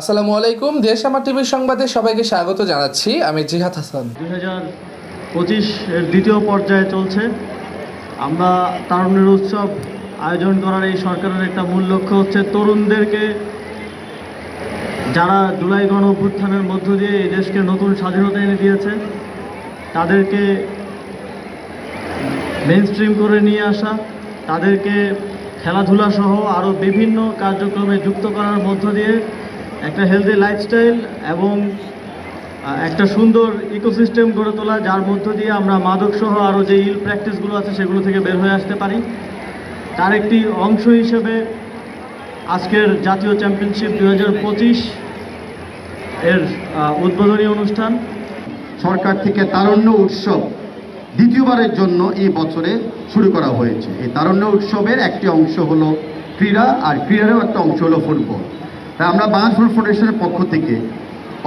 আসসালামু আলাইকুম, দেশ আমার টিভির সংবাদে সবাইকে স্বাগত জানাচ্ছি। আমি জিহাদ হাসান। দুই হাজার পঁচিশ এর দ্বিতীয় পর্যায়ে চলছে। আমরা তারুণ্যের উৎসব আয়োজন করার এই সরকারের একটা মূল লক্ষ্য হচ্ছে তরুণদেরকে যারা জুলাই গণ অভ্যুত্থানের মধ্য দিয়ে এই দেশকে নতুন স্বাধীনতা এনে দিয়েছে, তাদেরকে মেন স্ট্রিম করে নিয়ে আসা, তাদেরকে খেলাধুলা সহ আরও বিভিন্ন কার্যক্রমে যুক্ত করার মধ্য দিয়ে একটা হেলদি লাইফস্টাইল এবং একটা সুন্দর ইকোসিস্টেম গড়ে তোলা, যার মধ্য দিয়ে আমরা মাদক সহ আরও যে ইল প্র্যাকটিসগুলো আছে সেগুলো থেকে বের হয়ে আসতে পারি। তার একটি অংশ হিসেবে আজকের জাতীয় চ্যাম্পিয়নশিপ দু হাজার পঁচিশ এর উদ্বোধনী অনুষ্ঠান। সরকার থেকে তারুণ্য উৎসব দ্বিতীয়বারের জন্য এই বছরে শুরু করা হয়েছে। এই তারুণ্য উৎসবের একটি অংশ হলো ক্রীড়া, আর ক্রীড়ারও একটা অংশ হলো ফুটবল। আমরা বাংলা ফুটবল ফেডারেশনের পক্ষ থেকে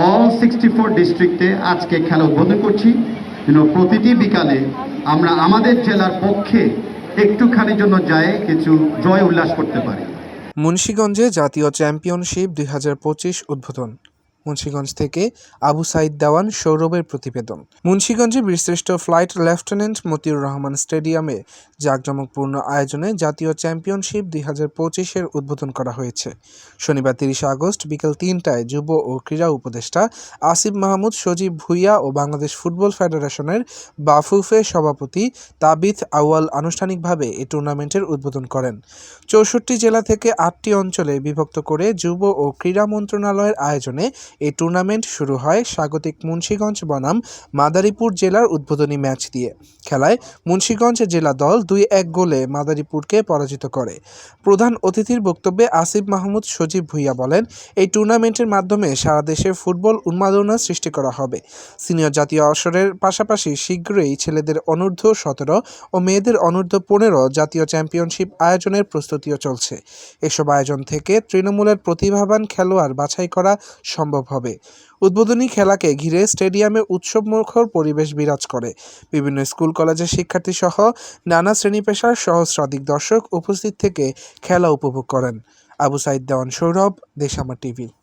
অল সিক্সটি ফোর ডিস্ট্রিক্টে আজকে খেলা উদ্বোধন করছি। প্রতিটি বিকালে আমরা আমাদের জেলার পক্ষে একটুখানির জন্য যায়, কিছু জয় উল্লাস করতে পারি। মুন্সীগঞ্জে জাতীয় চ্যাম্পিয়নশিপ দুই হাজার পঁচিশ উদ্বোধন। মুন্সীগঞ্জ থেকে আবু সাইদ দেওয়ান সৌরভের প্রতিবেদন। মুন্সীগঞ্জে বীরশ্রেষ্ঠ ফ্লাইট লেফটেন্যান্ট মতিউর রহমান স্টেডিয়ামে জাঁকজমকপূর্ণ আয়োজনে জাতীয় চ্যাম্পিয়নশিপ দুই হাজার পঁচিশের উদ্বোধন করা হয়েছে। শনিবার তিরিশে আগস্ট বিকেল তিনটায় যুব ও ক্রীড়া উপদেষ্টা আসিফ মাহমুদ, সজীব ভুইয়া ও বাংলাদেশ ফুটবল ফেডারেশনের বাফুফে সভাপতি তাবিথ আউয়াল আনুষ্ঠানিকভাবে এই টুর্নামেন্টের উদ্বোধন করেন। চৌষট্টি জেলা থেকে আটটি অঞ্চলে বিভক্ত করে যুব ও ক্রীড়া মন্ত্রণালয়ের আয়োজনে এই টুর্নামেন্ট শুরু হয় স্বাগতিক মুন্সীগঞ্জ বনাম মাদারীপুর জেলার উদ্বোধনী ম্যাচ দিয়ে। খেলায় মুন্সীগঞ্জ জেলা দল দুই এক গোলে মাদারীপুরকে পরাজিত করে। প্রধান অতিথির বক্তব্যে আসিফ মাহমুদ সজীব ভুইয়া বলেন, এই টুর্নামেন্টের মাধ্যমে সারা দেশে ফুটবল উন্মাদনা সৃষ্টি করা হবে। সিনিয়র জাতীয় আসরের পাশাপাশি শীঘ্রই ছেলেদের অনূর্ধ্ব সতেরো ও মেয়েদের অনূর্ধ্ব পনেরো জাতীয় চ্যাম্পিয়নশিপ আয়োজনের প্রস্তুতিও চলছে। এসব আয়োজন থেকে তৃণমূলের প্রতিভাবান খেলোয়াড় বাছাই করা সম্ভব হবে। উদ্বোধনী খেলাকে ঘিরে স্টেডিয়ামে উৎসবমুখর পরিবেশ বিরাজ করে। বিভিন্ন স্কুল, কলেজের শিক্ষার্থী সহ নানা শ্রেণি পেশার সহস্রাধিক দর্শক উপস্থিত থেকে খেলা উপভোগ করেন। আবু সাইদ, দেওয়ান সৌরভ, দেশামা টিভি।